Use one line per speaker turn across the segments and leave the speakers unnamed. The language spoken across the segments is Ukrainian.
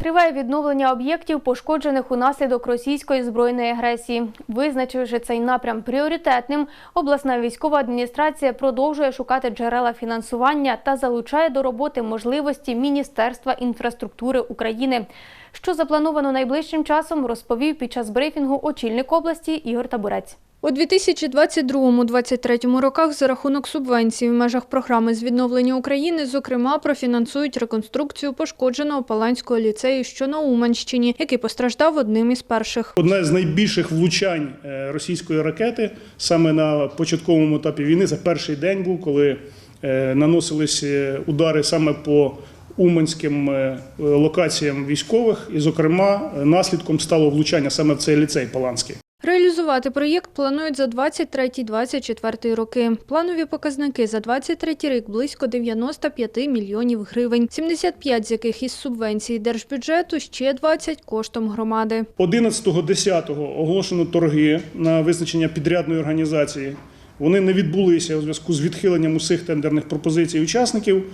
Триває відновлення об'єктів, пошкоджених унаслідок російської збройної агресії. Визначивши цей напрям пріоритетним, обласна військова адміністрація продовжує шукати джерела фінансування та залучає до роботи можливості Міністерства інфраструктури України. Що заплановано найближчим часом, розповів під час брифінгу очільник області Ігор Табурець.
У 2022-2023 роках за рахунок субвенцій в межах програми з відновлення України, зокрема, профінансують реконструкцію пошкодженого Паланського ліцею, що на Уманщині, який постраждав одним із перших.
Одне з найбільших влучань е, російської ракети саме на початковому етапі війни. Це перший день був, коли е, наносились е, удари саме по уманським е, локаціям військових, і, зокрема, наслідком стало влучання саме в цей ліцей Паланський.
Реалізувати проєкт планують за 23-24 роки. Планові показники за 23 рік близько 95 мільйонів гривень, 75 з яких із субвенції держбюджету, ще 20 коштом громади.
11.10 оголошено торги на визначення підрядної організації. Вони не відбулися у зв'язку з відхиленням усіх тендерних пропозицій учасників.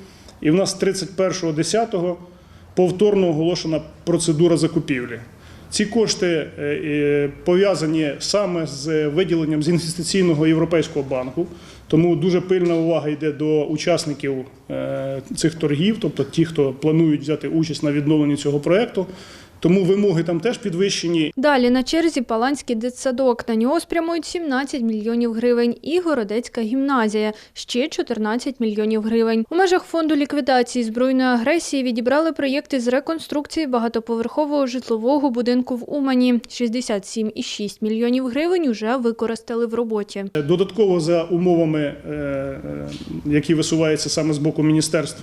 І в нас 31.10 повторно оголошена процедура закупівлі. Ці кошти е, е, пов'язані саме з виділенням з інвестиційного європейського банку. Тому дуже пильна увага йде до учасників е, цих торгів, тобто ті, хто планують взяти участь на відновленні цього проекту. Тому вимоги там теж підвищені.
Далі на черзі Паланський дитсадок. На нього спрямують 17 мільйонів гривень. І Городецька гімназія – ще 14 мільйонів гривень. У межах фонду ліквідації збройної агресії відібрали проєкти з реконструкції багатоповерхового житлового будинку в Умані. 67,6 мільйонів гривень уже використали в роботі.
Додатково за умовами, е, е, які висуваються саме з боку міністерств.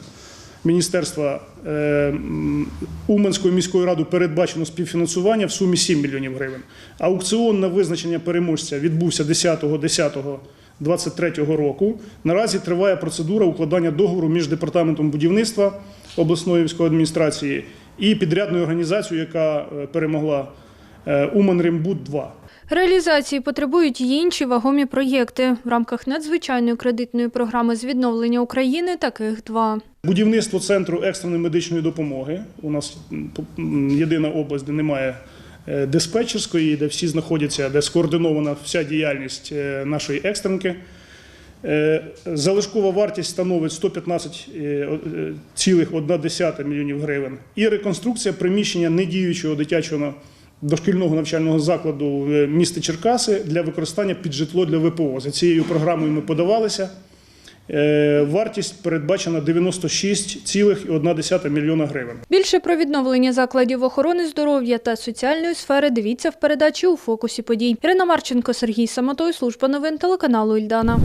Міністерства е, м, Уманською міською передбачено співфінансування в сумі 7 мільйонів гривень. Аукціон на визначення переможця відбувся 10.10.23 року. Наразі триває процедура укладання договору між департаментом будівництва обласної військової адміністрації і підрядною організацією, яка е, перемогла е, Уманримбуд 2
Реалізації потребують й інші вагомі проєкти. В рамках надзвичайної кредитної програми з відновлення України таких два.
Будівництво центру екстреної медичної допомоги. У нас єдина область, де немає е, диспетчерської, де всі знаходяться, де скоординована вся діяльність е, нашої екстренки. Е, Залишкова вартість становить 115,1 мільйонів гривень. І реконструкція приміщення недіючого дитячого дошкільного навчального закладу в місті Черкаси для використання під житло для ВПО. За цією програмою ми подавалися. Е, Вартість передбачена 96,1 мільйона гривень.
Більше про відновлення закладів охорони здоров'я та соціальної сфери дивіться в передачі у фокусі подій. Ірина Марченко, Сергій Самотой, служба новин телеканалу Ільдана.